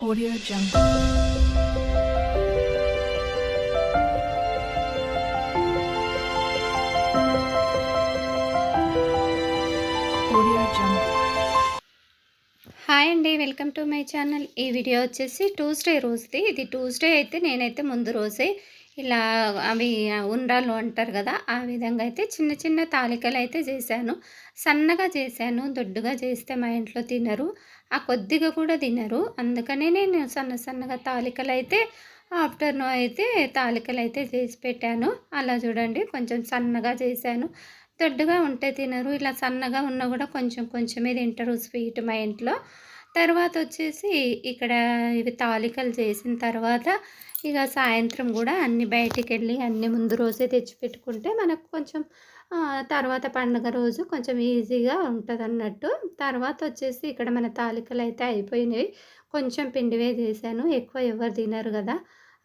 Audio Jungle. Hi అండి welcome to my channel ఈ video వచ్చేసి ట్యూస్డే రోజుది. ఇది ట్యూస్డే అయితే నేనైతే ముందు రోజే ఇలా అవి ఉండ్రాలు అంటారు కదా ఆ విధంగా అయితే చిన్న చిన్న తాలికలు అయితే చేశాను. సన్నగా చేశాను దొడ్డుగా చేస్తే మా ఇంట్లో తినరు ఆ కొద్దిగా కూడా తినరు. అందుకనే నేను సన్న సన్నగా తాలికలు అయితే ఆఫ్టర్నూన్ అయితే తాలికలు అయితే చేసి పెట్టాను. అలా చూడండి కొంచెం సన్నగా చేశాను. దొడ్డుగా ఉంటే తినరు ఇలా సన్నగా ఉన్నా కూడా కొంచెం కొంచెమే తింటారు స్వీట్ మా ఇంట్లో. తర్వాత వచ్చేసి ఇక్కడ ఇవి తాలికలు చేసిన తర్వాత ఇక సాయంత్రం కూడా అన్ని బయటికి వెళ్ళి అన్ని ముందు రోజే తెచ్చి పెట్టుకుంటే మనకు కొంచెం తర్వాత పండుగ రోజు కొంచెం ఈజీగా ఉంటుంది అన్నట్టు తర్వాత వచ్చేసి ఇక్కడ మన తాలికలు అయితే అయిపోయినాయి. కొంచెం పిండివే చేశాను. ఎక్కువ ఎవరు తినరు కదా.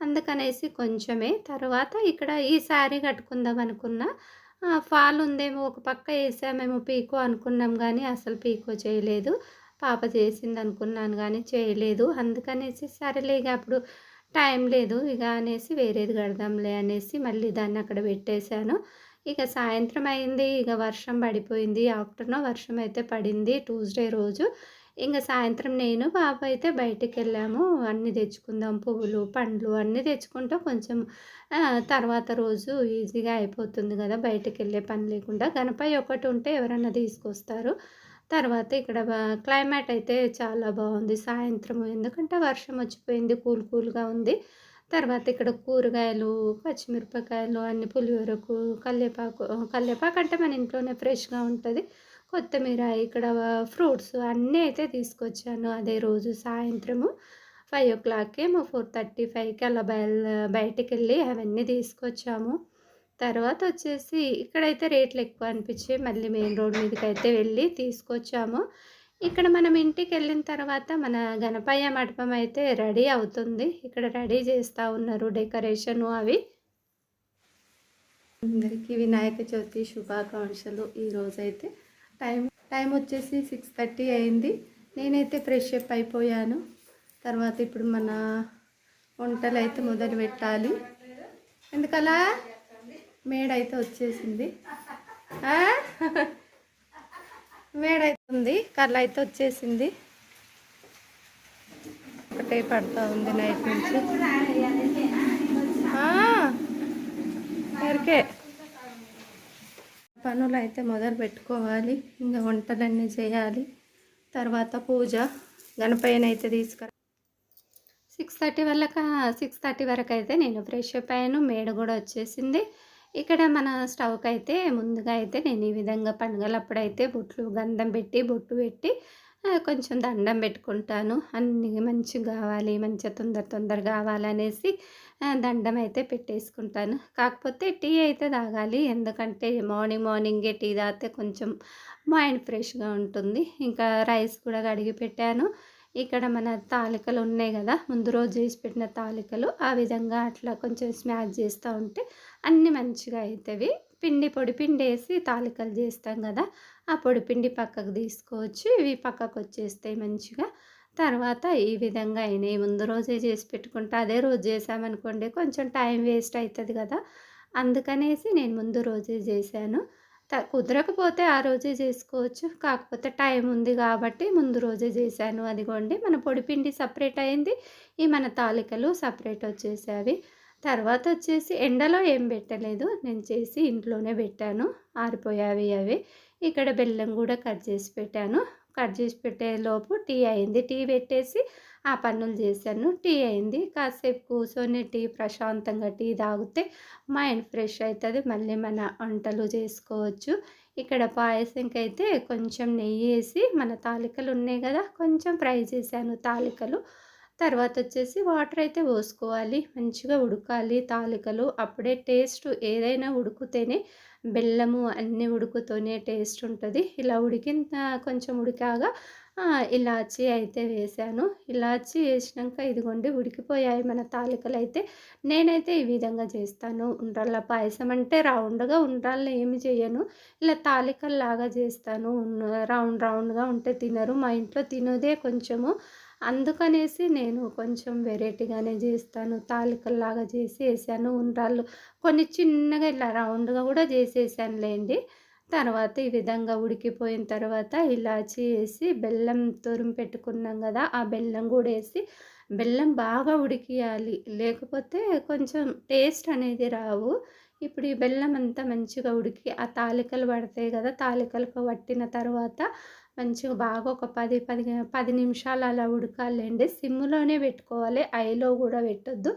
అందుకనేసి కొంచెమే. తర్వాత ఇక్కడ ఈ శారీ కట్టుకుందాం అనుకున్నా. ఫాల్ ఉందేమో ఒక పక్క వేసామేమో పీకో అనుకున్నాం కానీ అసలు పీకో చేయలేదు. పాప చేసింది అనుకున్నాను కానీ చేయలేదు. అందుకనేసి సరేలేగా అప్పుడు టైం లేదు. ఇక అనేసి వేరేది కడదాంలే అనేసి మళ్ళీ దాన్ని అక్కడ పెట్టేశాను. ఇక సాయంత్రం అయింది. ఇక వర్షం పడిపోయింది. ఆఫ్టర్నూన్ వర్షం అయితే పడింది. ట్యూస్డే రోజు ఇంకా సాయంత్రం నేను పాప అయితే బయటికి వెళ్ళాము. అన్నీ తెచ్చుకుందాం. పువ్వులు పండ్లు అన్నీ తెచ్చుకుంటూ కొంచెం తర్వాత రోజు ఈజీగా అయిపోతుంది కదా బయటికి వెళ్ళే పని లేకుండా. గణపయ్య ఒకటి ఉంటే ఎవరన్నా తీసుకొస్తారు. తర్వాత ఇక్కడ క్లైమేట్ అయితే చాలా బాగుంది సాయంత్రం ఎందుకంటే వర్షం వచ్చిపోయింది కూల్ కూల్గా ఉంది. తర్వాత ఇక్కడ కూరగాయలు పచ్చిమిరపకాయలు అన్ని పులిహోరకు కల్లేపాకు కల్లేపాకు అంటే మన ఇంట్లోనే ఫ్రెష్గా ఉంటుంది. కొత్తిమీర ఇక్కడ ఫ్రూట్స్ అన్నీ అయితే తీసుకొచ్చాను అదే రోజు సాయంత్రము. ఫైవ్ ఓ క్లాక్కి మా ఫోర్ థర్టీ ఫైవ్కి అలా బయలు బయటికి వెళ్ళి అవన్నీ తీసుకొచ్చాము. తర్వాత వచ్చేసి ఇక్కడైతే రేట్లు ఎక్కువ అనిపించి మళ్ళీ మెయిన్ రోడ్ మీదకి అయితే వెళ్ళి తీసుకొచ్చాము. ఇక్కడ మనం ఇంటికి వెళ్ళిన తర్వాత మన గణపయ్య మండపం అయితే రెడీ అవుతుంది. ఇక్కడ రెడీ చేస్తూ ఉన్నారు డెకరేషను అవి. అందరికీ వినాయక చవితి శుభాకాంక్షలు ఈరోజైతే టైం టైం వచ్చేసి సిక్స్ థర్టీ అయింది. నేనైతే ఫ్రెష్ అప్ అయిపోయాను. తర్వాత ఇప్పుడు మన వంటలు అయితే మొదలు పెట్టాలి ఎందుకలా? మేడ అయితే వచ్చేసింది మేడైతుంది మేడ అయితే ఉంది అయితే వచ్చేసింది. ఒకటే పడుతూ ఉంది నైట్ నుంచి. ఎరికే. పనులు అయితే మొదలు పెట్టుకోవాలి ఇంకా వంటలన్నీ చేయాలి. తర్వాత పూజ గణపయ్యని అయితే తీసుకురా. సిక్స్ థర్టీ వల్ల సిక్స్ థర్టీ వరకు అయితే నేను ఫ్రెష్ అప్ అయ్యాను మేడ కూడా వచ్చేసింది. ఇక్కడ మన స్టవ్కి అయితే ముందుగా అయితే నేను ఈ విధంగా పండుగలప్పుడైతే బొట్లు గంధం పెట్టి బొట్టు పెట్టి కొంచెం దండం పెట్టుకుంటాను. అన్ని మంచిగా కావాలి మంచిగా తొందర తొందర కావాలనేసి దండం అయితే పెట్టేసుకుంటాను. కాకపోతే టీ అయితే తాగాలి. ఎందుకంటే మార్నింగ్ మార్నింగే టీ తాగితే కొంచెం మైండ్ ఫ్రెష్గా ఉంటుంది. ఇంకా రైస్ కూడా కడిగి పెట్టాను. ఇక్కడ మన తాలికలు ఉన్నాయి కదా ముందు రోజు చేసి పెట్టిన తాలికలు ఆ విధంగా అట్లా కొంచెం స్మాష్ చేస్తూ ఉంటే అన్నీ మంచిగా అవుతాయి పిండి పొడి పిండి వేసి తాలికలు చేస్తాం కదా ఆ పొడి పిండి పక్కకు తీసుకోవచ్చు. ఇవి పక్కకు వచ్చేస్తాయి మంచిగా. తర్వాత ఈ విధంగా అయినాయి. ముందు రోజే చేసి పెట్టుకుంటే అదే రోజు చేసామనుకోండి కొంచెం టైం వేస్ట్ అవుతుంది కదా. అందుకనేసి నేను ముందు రోజే చేశాను. కుదరకపోతే ఆ రోజే చేసుకోవచ్చు. కాకపోతే టైం ఉంది కాబట్టి ముందు రోజే చేశాను. అదిగోండి మన పొడిపిండి సపరేట్ అయింది. ఈ మన తాలికలు సపరేట్ వచ్చేసేవి తర్వాత వచ్చేసి ఎండలో ఏం పెట్టలేదు. నేను చేసి ఇంట్లోనే పెట్టాను. ఆరిపోయావి అవి. ఇక్కడ బెల్లం కూడా కట్ చేసి పెట్టాను. కట్ చేసి పెట్టే లోపు టీ అయింది. టీ పెట్టేసి ఆ పనులు చేశాను. టీ అయింది. కాసేపు కూర్చొని టీ ప్రశాంతంగా టీ తాగితే మైండ్ ఫ్రెష్ అవుతుంది మళ్ళీ మన వంటలు చేసుకోవచ్చు. ఇక్కడ పాయసంకి అయితే కొంచెం నెయ్యి వేసి మన తాలికలు ఉన్నాయి కదా కొంచెం ఫ్రై చేశాను తాలికలు. తర్వాత వచ్చేసి వాటర్ అయితే పోసుకోవాలి. మంచిగా ఉడకాలి తాలికలు. అప్పుడే టేస్ట్ ఏదైనా ఉడికితేనే బెల్లము అన్నీ ఉడుకుతూనే టేస్ట్ ఉంటుంది. ఇలా ఉడికిన కొంచెం ఉడికాగా ఇలాచి ఇలాచీ అయితే వేసాను. ఇలాచీ వేసినాక ఇదిగోండి ఉడికిపోయాయి మన తాలికలు అయితే నేనైతే ఈ విధంగా చేస్తాను. ఉండ్రాళ్ళ పాయసం అంటే రౌండ్గా ఉండ్రాళ్ళు ఏమి చేయను. ఇలా తాలికల్లాగా చేస్తాను. రౌండ్ రౌండ్గా ఉంటే తినరు. మా ఇంట్లో తినదే కొంచెము. అందుకనేసి నేను కొంచెం వెరైటీగానే చేస్తాను. తాలికల్లాగా చేసి వేసాను ఉండ్రాళ్ళు కొన్ని చిన్నగా ఇలా రౌండ్గా కూడా చేసేసానులేండి. తర్వాత ఈ విధంగా ఉడికిపోయిన తర్వాత ఇలాచి వేసి బెల్లం తురుము పెట్టుకున్నాం కదా ఆ బెల్లం కూడా వేసి బెల్లం బాగా ఉడికియాలి. లేకపోతే కొంచెం టేస్ట్ అనేది రావు. ఇప్పుడు ఈ బెల్లం అంతా మంచిగా ఉడికి ఆ తాలికలు పడతాయి కదా తాలికలు పట్టిన తర్వాత మంచిగా బాగా ఒక పది పది పది నిమిషాలు అలా ఉడకాలండి. సిమ్లోనే పెట్టుకోవాలి. ఐలో కూడా పెట్టొద్దు.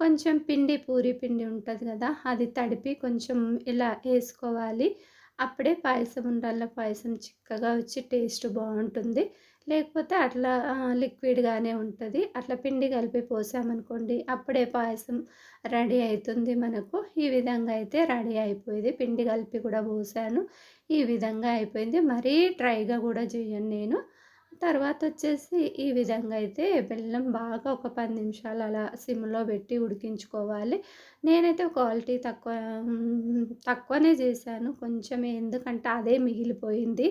కొంచెం పిండి పూరి పిండి ఉంటుంది కదా అది తడిపి కొంచెం ఇలా వేసుకోవాలి. అప్పుడే పాయసం ఉండాల. పాయసం చిక్కగా వచ్చి టేస్ట్ బాగుంటుంది. లేకపోతే అట్లా లిక్విడ్గానే ఉంటుంది. అట్లా పిండి కలిపి పోసామనుకోండి అప్పుడే పాయసం రెడీ అవుతుంది మనకు. ఈ విధంగా అయితే రెడీ అయిపోయింది. పిండి కలిపి కూడా పోసాను. ఈ విధంగా అయిపోయింది. మరీ ట్రైగా కూడా చేయను నేను. తర్వాత వచ్చేసి ఈ విధంగా అయితే బెల్లం బాగా ఒక పది నిమిషాలు అలా సిమ్లో పెట్టి ఉడికించుకోవాలి. నేనైతే క్వాలిటీ తక్కువ తక్కువనే చేశాను. కొంచెం ఎందుకంటే అదే మిగిలిపోయింది.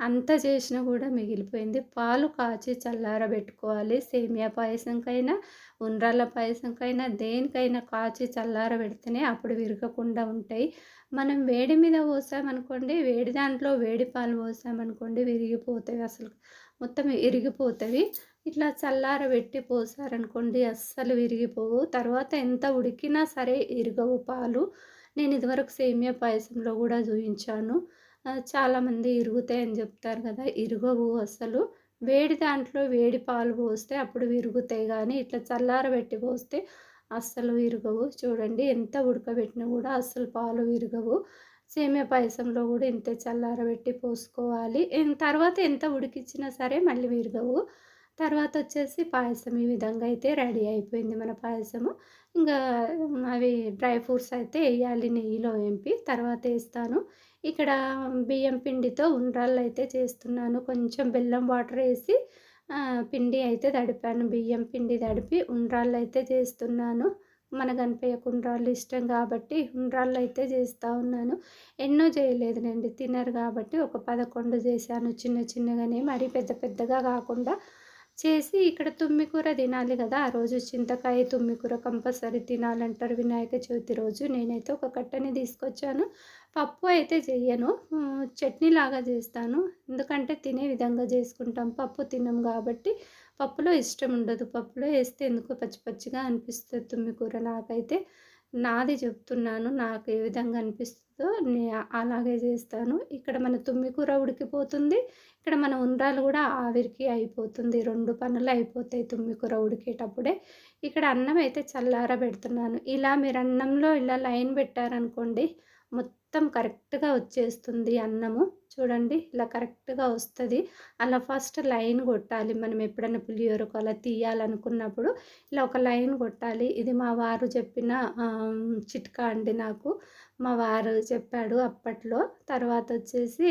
అంత చేసినా కూడా మిగిలిపోయింది. పాలు కాచి చల్లారబెట్టుకోవాలి. సేమియా పాయసంకైనా ఉండ్రాల పాయసంకైనా దేనికైనా కాచి చల్లారబెడితేనే అప్పుడు విరగకుండా ఉంటాయి. మనం వేడి మీద పోసామనుకోండి వేడి దాంట్లో వేడి పాలు పోసామనుకోండి విరిగిపోతాయి అసలు. మొత్తం విరిగిపోతాయి. ఇట్లా చల్లారబెట్టి పోసారనుకోండి అస్సలు విరిగిపోవు. తర్వాత ఎంత ఉడికినా సరే ఇరగవు పాలు. నేను ఇదివరకు సేమియా పాయసంలో కూడా చూపించాను చాలామంది ఇరుగుతాయని చెప్తారు కదా ఇరగవు అసలు. వేడి దాంట్లో వేడి పాలు పోస్తే అప్పుడు విరుగుతాయి కానీ ఇట్లా చల్లారబెట్టి పోస్తే అస్సలు విరగవు. చూడండి ఎంత ఉడకబెట్టినా కూడా అస్సలు పాలు విరగవు. సేమియా పాయసంలో కూడా ఇంతే చల్లారబెట్టి పోసుకోవాలి. తర్వాత ఎంత ఉడికిచ్చినా సరే మళ్ళీ విరగవు. తర్వాత వచ్చేసి పాయసం ఈ విధంగా అయితే రెడీ అయిపోయింది మన పాయసము. ఇంకా అవి డ్రై ఫ్రూట్స్ అయితే వేయాలి నెయ్యిలో వేంపి తర్వాత వేస్తాను ఇక్కడ బియ్యం పిండితో ఉండ్రాళ్ళు అయితే చేస్తున్నాను. కొంచెం బెల్లం వాటర్ వేసి పిండి అయితే తడిపాను. బియ్యం పిండి తడిపి ఉండ్రాళ్ళు అయితే చేస్తున్నాను. మన గణపయ్యకు ఉండ్రాళ్ళు ఇష్టం కాబట్టి ఉండ్రాళ్ళు అయితే చేస్తూ ఉన్నాను. ఎన్నో చేయలేదు నేను తినరు కాబట్టి ఒక పదకొండు చేశాను. చిన్న చిన్నగానే మరీ పెద్ద పెద్దగా కాకుండా చేసి ఇక్కడ తుమ్మికూర తినాలి కదా. ఆ రోజు చింతకాయ తుమ్మికూర కంపల్సరీ తినాలంటారు వినాయక చవితి రోజు. నేనైతే ఒక కట్టని తీసుకొచ్చాను. పప్పు అయితే చెయ్యను. చట్నీ లాగా చేస్తాను. ఎందుకంటే తినే విధంగా చేసుకుంటాం. పప్పు తినం కాబట్టి పప్పులో ఇష్టం ఉండదు. పప్పులో వేస్తే ఎందుకో పచ్చి పచ్చిగా అనిపిస్తుంది తుమ్మికూర నాకైతే. నాది చెప్తున్నాను నాకు ఏ విధంగా అనిపిస్తుందో నే అలాగే చేస్తాను. ఇక్కడ మన తుమ్మికూర ఉడికిపోతుంది ఇక్కడ మన ఉండ్రాలు కూడా ఆవిరికి అయిపోతుంది రెండు పనులు అయిపోతాయి తుమ్మికూర ఉడికేటప్పుడే. ఇక్కడ అన్నం అయితే చల్లార పెడుతున్నాను ఇలా మీరు అన్నంలో ఇలా లైన్ పెట్టారనుకోండి మొత్తం మొత్తం కరెక్ట్గా వచ్చేస్తుంది అన్నము. చూడండి ఇలా కరెక్ట్గా వస్తుంది. అలా ఫస్ట్ లైన్ కొట్టాలి. మనం ఎప్పుడైనా పులిహోరకు అలా తీయాలనుకున్నప్పుడు ఇలా ఒక లైన్ కొట్టాలి. ఇది మా వారు చెప్పిన చిట్కా అండి నాకు. మా వారు చెప్పాడు అప్పట్లో. తర్వాత వచ్చేసి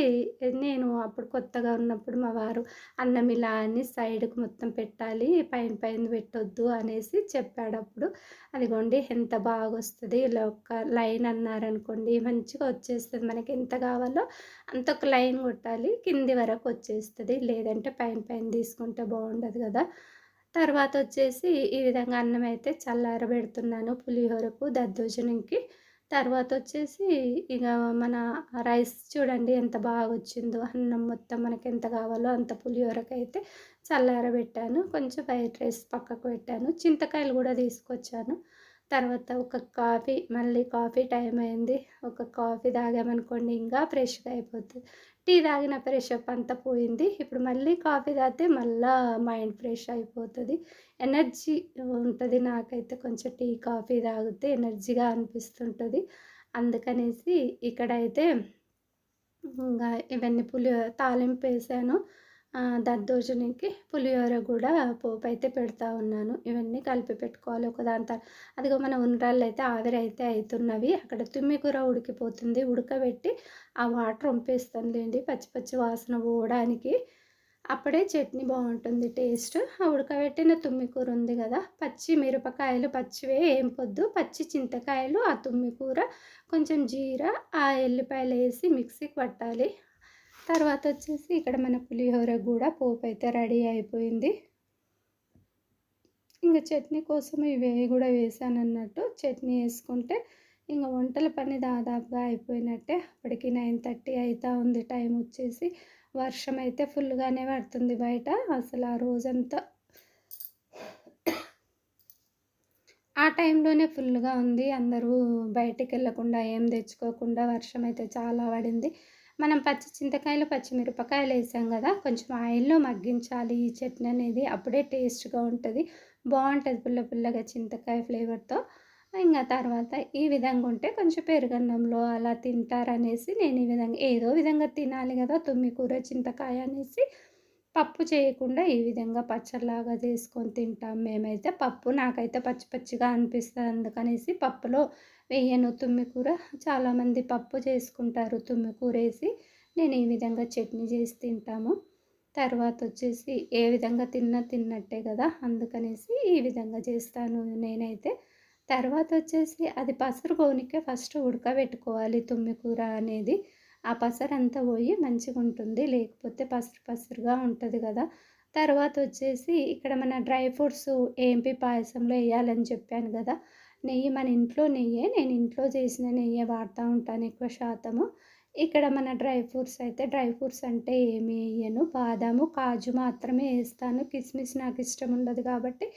నేను అప్పుడు కొత్తగా ఉన్నప్పుడు మా వారు అన్నం ఇలా అని సైడ్కి మొత్తం పెట్టాలి పైన పైన పెట్టొద్దు అనేసి చెప్పాడు అప్పుడు. అదిగోండి ఎంత బాగా వస్తుంది ఇలా ఒక లైన్ అన్నారనుకోండి మంచిగా వచ్చేస్తుంది. మనకి ఎంత కావాలో అంత ఒక లైన్ కొట్టాలి కింది వరకు వచ్చేస్తుంది. లేదంటే పైన పైన తీసుకుంటే బాగుండదు కదా. తర్వాత వచ్చేసి ఈ విధంగా అన్నం అయితే చల్లారబెడుతున్నాను. పులిహోరకు దద్దోజనంకి తర్వాత వచ్చేసి ఇక మన రైస్ చూడండి ఎంత బాగా వచ్చిందో అన్నం మొత్తం మనకి ఎంత కావాలో అంత పులిహోరకైతే చల్లారబెట్టాను. కొంచెం వైట్ రైస్ పక్కకు పెట్టాను. చింతకాయలు కూడా తీసుకొచ్చాను. తర్వాత ఒక కాఫీ మళ్ళీ కాఫీ టైం అయింది ఒక కాఫీ తాగామనుకోండి ఇంకా ఫ్రెష్గా అయిపోతుంది. టీ తాగిన ఫ్రెష్ అప్ అంతా పోయింది. ఇప్పుడు మళ్ళీ కాఫీ తాగితే మళ్ళీ మైండ్ ఫ్రెష్ అయిపోతుంది. ఎనర్జీ ఉంటుంది నాకైతే కొంచెం టీ కాఫీ తాగితే ఎనర్జీగా అనిపిస్తుంటుంది. అందుకనేసి ఇక్కడైతే ఇంకా ఇవన్నీ పులి తాలింపు వేసాను. దద్దోజునికి పులిహోర కూడా పోపు అయితే పెడతా ఉన్నాను. ఇవన్నీ కలిపి పెట్టుకోవాలి ఒక దాని తర్వాత అదిగో మన ఉండ్రాళ్ళు అయితే ఆవిరి అయితే అవుతున్నవి అక్కడ తుమ్మి కూర ఉడికిపోతుంది. ఉడకబెట్టి ఆ వాటర్ వంపేస్తానులేండి పచ్చి పచ్చి వాసన పోవడానికి. అప్పుడే చట్నీ బాగుంటుంది టేస్ట్. ఆ ఉడకబెట్టిన తుమ్మి కూర ఉంది కదా పచ్చి మిరపకాయలు పచ్చివే ఏం పొద్దు. పచ్చి చింతకాయలు ఆ తుమ్మి కూర కొంచెం జీర ఆ ఎల్లిపాయలు వేసి మిక్సీకి పట్టాలి. తర్వాత వచ్చేసి ఇక్కడ మన పులిహోర కూడా పోపు అయితే రెడీ అయిపోయింది. ఇంకా చట్నీ కోసం ఇవి కూడా వేసాను అన్నట్టు. చట్నీ వేసుకుంటే ఇంకా వంటల పని దాదాపుగా అయిపోయినట్టే. అప్పటికి నైన్ థర్టీ అవుతా ఉంది టైం వచ్చేసి. వర్షం అయితే ఫుల్గానే పడుతుంది బయట. అసలు ఆ రోజంతా ఆ టైంలోనే ఫుల్గా ఉంది. అందరూ బయటికి వెళ్ళకుండా ఏం తెచ్చుకోకుండా వర్షం అయితే చాలా పడింది. మనం పచ్చి చింతకాయలు పచ్చిమిరపకాయలు వేసాం కదా కొంచెం ఆయిల్లో మగ్గించాలి. ఈ చట్నీ అనేది అప్పుడే టేస్ట్గా ఉంటుంది. బాగుంటుంది పుల్ల పుల్లగా చింతకాయ ఫ్లేవర్తో. ఇంకా తర్వాత ఈ విధంగా ఉంటే కొంచెం పెరుగన్నంలో అలా తింటారనేసి నేను ఈ విధంగా ఏదో విధంగా తినాలి కదా తుమ్మి కూర చింతకాయ అనేసి పప్పు చేయకుండా ఈ విధంగా పచ్చడిలాగా చేసుకొని తింటాం. మేమైతే పప్పు నాకైతే పచ్చి పచ్చిగా అనిపిస్తుంది అందుకనేసి పప్పులో వేయను తుమ్మి కూర. చాలామంది పప్పు చేసుకుంటారు తుమ్మి కూర వేసి నేను ఈ విధంగా చట్నీ చేసి తింటాము. తర్వాత వచ్చేసి ఏ విధంగా తిన్నా తిన్నట్టే కదా అందుకనేసి ఈ విధంగా చేస్తాను నేనైతే. తర్వాత వచ్చేసి అది పసరు పోనికే ఫస్ట్ ఉడకబెట్టుకోవాలి తుమ్మి కూర అనేది. ఆ పసరు అంతా పోయి మంచిగా ఉంటుంది. లేకపోతే పసరు పసరుగా ఉంటుంది కదా. తర్వాత వచ్చేసి ఇక్కడ మన డ్రై ఫ్రూట్స్ ఏంపి పాయసంలో వేయాలని చెప్పాను కదా. నెయ్యి మన ఇంట్లో నెయ్యే నేను ఇంట్లో చేసిన నెయ్యే వాడుతూ ఉంటాను ఎక్కువ శాతము. ఇక్కడ మన డ్రై ఫ్రూట్స్ అయితే డ్రై ఫ్రూట్స్ అంటే ఏమి వేయను. బాదాము కాజు మాత్రమే వేస్తాను. కిస్మిస్ నాకు ఇష్టం ఉండదు కాబట్టి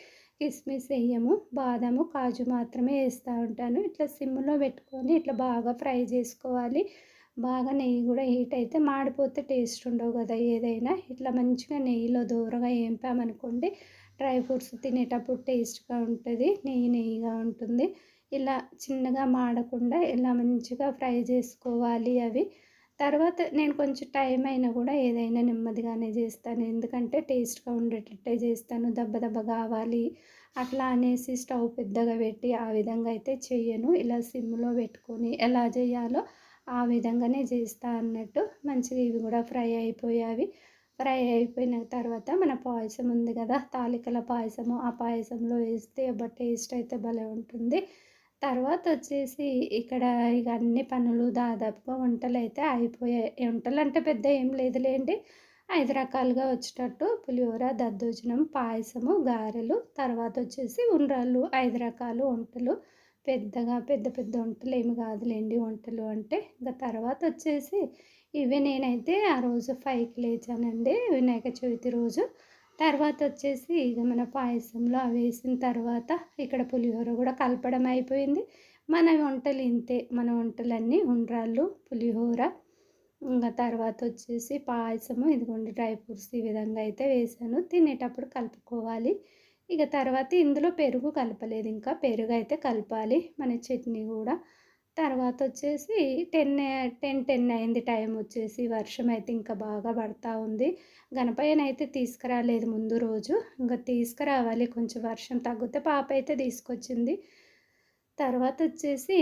కిస్మిస్ వేయము. బాదాము కాజు మాత్రమే వేస్తూ ఉంటాను. ఇట్లా సిమ్లో పెట్టుకొని ఇట్లా బాగా ఫ్రై చేసుకోవాలి. బాగా నెయ్యి కూడా హీట్ అయితే మాడిపోతే టేస్ట్ ఉండవు కదా ఏదైనా. ఇట్లా మంచిగా నెయ్యిలో దూరగా ఏంపామనుకోండి డ్రై ఫ్రూట్స్ తినేటప్పుడు టేస్ట్గా ఉంటుంది నెయ్యి నెయ్యిగా ఉంటుంది. ఇలా చిన్నగా మాడకుండా ఇలా మంచిగా ఫ్రై చేసుకోవాలి అవి. తర్వాత నేను కొంచెం టైం అయినా కూడా ఏదైనా నెమ్మదిగానే చేస్తాను. ఎందుకంటే టేస్ట్గా ఉండేటట్టే చేస్తాను. దెబ్బ దెబ్బ కావాలి. అట్లా అనేసి స్టవ్ పెద్దగా పెట్టి ఆ విధంగా అయితే చేయను. ఇలా సిమ్లో పెట్టుకొని ఎలా చేయాలో ఆ విధంగానే చేస్తా అన్నట్టు మంచిగా ఇవి కూడా ఫ్రై అయిపోయావి ఫ్రై అయిపోయిన తర్వాత మన పాయసం ఉంది కదా తాలికల పాయసము ఆ పాయసంలో వేస్తే టేస్ట్ అయితే భలే ఉంటుంది. తర్వాత వచ్చేసి ఇక్కడ ఇక అన్ని పనులు దాదాపుగా వంటలు అయితే అయిపోయాయి వంటలు అంటే పెద్ద ఏం లేదులేండి ఐదు రకాలుగా వచ్చేటట్టు పులిహోర దద్దోజనం పాయసము గారెలు తర్వాత వచ్చేసి ఉండ్రాళ్ళు ఐదు రకాలు వంటలు. పెద్దగా పెద్ద పెద్ద వంటలు ఏమి కాదులేండి వంటలు అంటే. ఇంకా తర్వాత వచ్చేసి ఇవి నేనైతే ఆ రోజు ఫైవ్కి లేచానండి వినాయక చవితి రోజు. తర్వాత వచ్చేసి ఇక మన పాయసంలో అవి వేసిన తర్వాత ఇక్కడ పులిహోర కూడా కలపడం అయిపోయింది. మన వంటలు ఇంతే మన వంటలన్నీ ఉండ్రాళ్ళు పులిహోర. ఇంకా తర్వాత వచ్చేసి పాయసము ఇదిగోండి డ్రై ఫ్రూట్స్ ఈ విధంగా అయితే వేసాను. తినేటప్పుడు కలుపుకోవాలి. ఇక తర్వాత ఇందులో పెరుగు కలపలేదు. ఇంకా పెరుగు అయితే కలపాలి. మన చట్నీ కూడా. తర్వాత వచ్చేసి టెన్ టెన్ టెన్ అయింది టైం వచ్చేసి. వర్షం అయితే ఇంకా బాగా పడతా ఉంది. గణపయ్యను అయితే తీసుకురాలేదు ముందు రోజు. ఇంకా తీసుకురావాలి కొంచెం వర్షం తగ్గితే పాప అయితే తీసుకొచ్చింది. తర్వాత వచ్చేసి